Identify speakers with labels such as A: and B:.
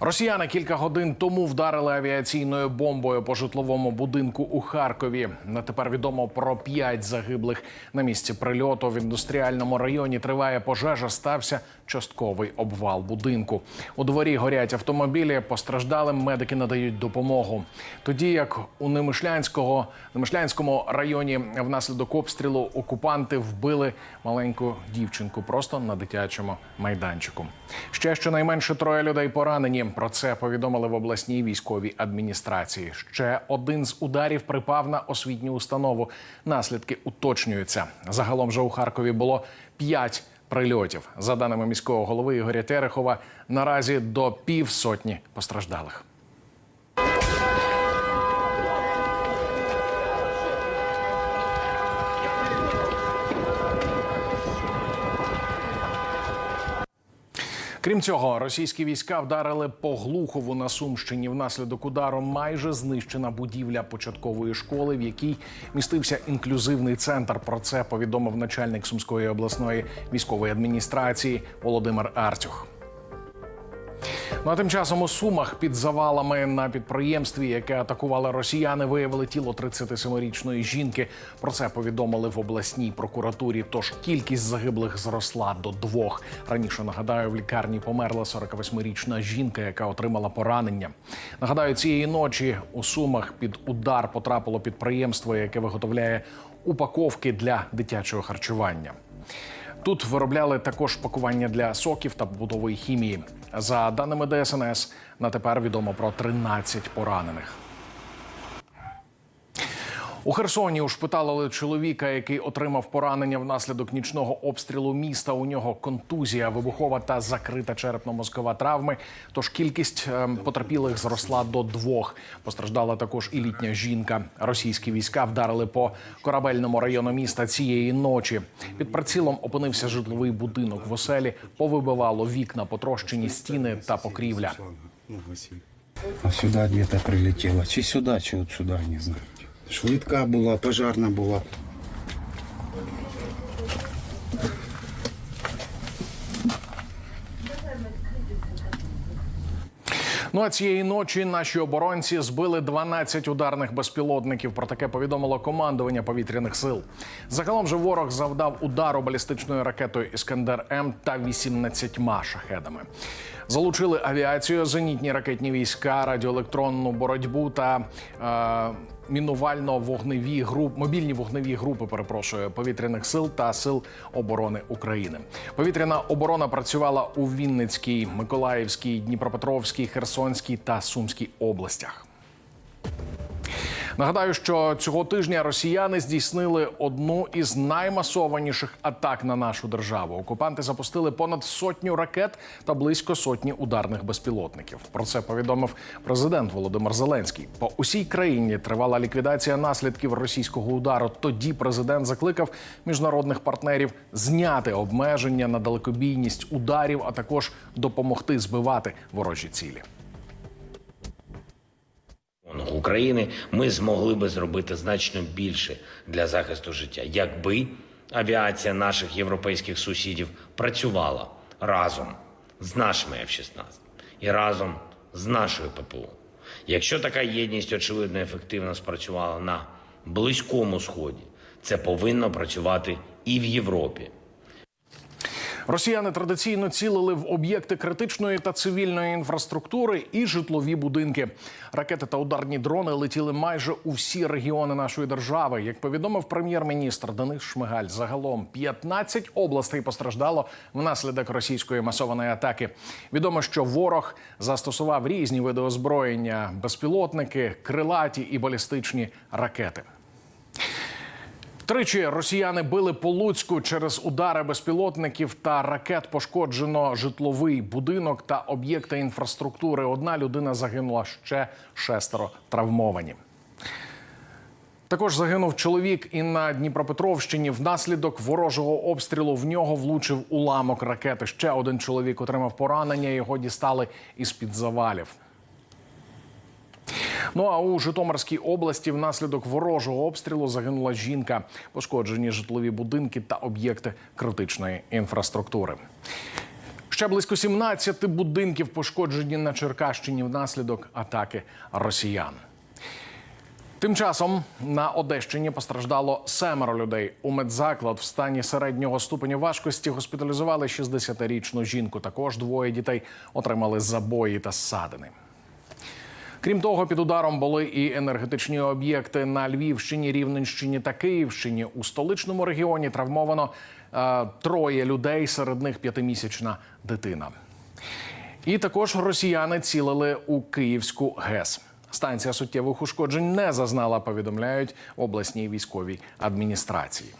A: Росіяни кілька годин тому вдарили авіаційною бомбою по житловому будинку у Харкові. На тепер відомо про п'ять загиблих на місці прильоту. В індустріальному районі триває пожежа. Стався частковий обвал будинку. У дворі горять автомобілі. Постраждалим медики надають допомогу. Тоді як у Немишлянського Немишлянському районі внаслідок обстрілу окупанти вбили маленьку дівчинку просто на дитячому майданчику. Ще щонайменше троє людей поранені. Про це повідомили в обласній військовій адміністрації. Ще один з ударів припав на освітню установу. Наслідки уточнюються. Загалом же у Харкові було п'ять прильотів. За даними міського голови Ігоря Терехова, наразі до півсотні постраждалих. Крім цього, російські війська вдарили по Глухову на Сумщині. Внаслідок удару майже знищена будівля початкової школи, в якій містився інклюзивний центр. Про це повідомив начальник Сумської обласної військової адміністрації Володимир Артюх. Ну а тим часом у Сумах під завалами на підприємстві, яке атакували росіяни, виявили тіло 37-річної жінки. Про це повідомили в обласній прокуратурі. Тож кількість загиблих зросла до двох. Раніше нагадаю, в лікарні померла 48-річна жінка, яка отримала поранення. Нагадаю, цієї ночі у Сумах під удар потрапило підприємство, яке виготовляє упаковки для дитячого харчування. Тут виробляли також пакування для соків та побутової хімії. За даними ДСНС, на тепер відомо про 13 поранених. У Херсоні ушпиталили чоловіка, який отримав поранення внаслідок нічного обстрілу міста. У нього контузія, вибухова та закрита черепно-мозкова травми. Тож кількість ем, потерпілих зросла до двох. Постраждала також і літня жінка. Російські війська вдарили по корабельному району міста цієї ночі. Під прицілом опинився житловий будинок в оселі. Повибивало вікна, потрощені стіни та покрівля.
B: А сюда где-то. Чи сюда, чи от сюда, не знаю.
C: Швидка була, пожарна була.
A: Ну а цієї ночі наші оборонці збили 12 ударних безпілотників. Про таке повідомило командування повітряних сил. Загалом же ворог завдав удару балістичною ракетою Іскандер М та 18 шахедами. Залучили авіацію, зенітні ракетні війська, радіоелектронну боротьбу та е, мінувально-вогневі групи, мобільні вогневі групи, перепрошую, повітряних сил та сил оборони України. Повітряна оборона працювала у Вінницькій, Миколаївській, Дніпропетровській, Херсонській та Сумській областях. Нагадаю, що цього тижня росіяни здійснили одну із наймасованіших атак на нашу державу. Окупанти запустили понад сотню ракет та близько сотні ударних безпілотників. Про це повідомив президент Володимир Зеленський. По усій країні тривала ліквідація наслідків російського удару. Тоді президент закликав міжнародних партнерів зняти обмеження на далекобійність ударів, а також допомогти збивати ворожі цілі.
D: України ми змогли би зробити значно більше для захисту життя, якби авіація наших європейських сусідів працювала разом з нашими F-16 і разом з нашою ППО. Якщо така єдність очевидно ефективно спрацювала на близькому сході, це повинно працювати і в Європі.
A: Росіяни традиційно цілили в об'єкти критичної та цивільної інфраструктури і житлові будинки. Ракети та ударні дрони летіли майже у всі регіони нашої держави. Як повідомив прем'єр-міністр Денис Шмигаль, загалом 15 областей постраждало внаслідок російської масованої атаки. Відомо, що ворог застосував різні види озброєння: безпілотники, крилаті і балістичні ракети. Тричі росіяни били по Луцьку через удари безпілотників та ракет. Пошкоджено житловий будинок та об'єкти інфраструктури. Одна людина загинула ще шестеро травмовані. Також загинув чоловік і на Дніпропетровщині. Внаслідок ворожого обстрілу в нього влучив уламок ракети. Ще один чоловік отримав поранення. Його дістали із під завалів. Ну а у Житомирській області внаслідок ворожого обстрілу загинула жінка, пошкоджені житлові будинки та об'єкти критичної інфраструктури. Ще близько 17 будинків пошкоджені на Черкащині внаслідок атаки росіян. Тим часом на Одещині постраждало семеро людей. У медзаклад в стані середнього ступеня важкості госпіталізували 60-річну жінку. Також двоє дітей отримали забої та ссадини. Крім того, під ударом були і енергетичні об'єкти на Львівщині, Рівненщині та Київщині. У столичному регіоні травмовано е, троє людей, серед них п'ятимісячна дитина. І також росіяни цілили у Київську ГЕС. Станція суттєвих ушкоджень не зазнала, повідомляють обласній військовій адміністрації.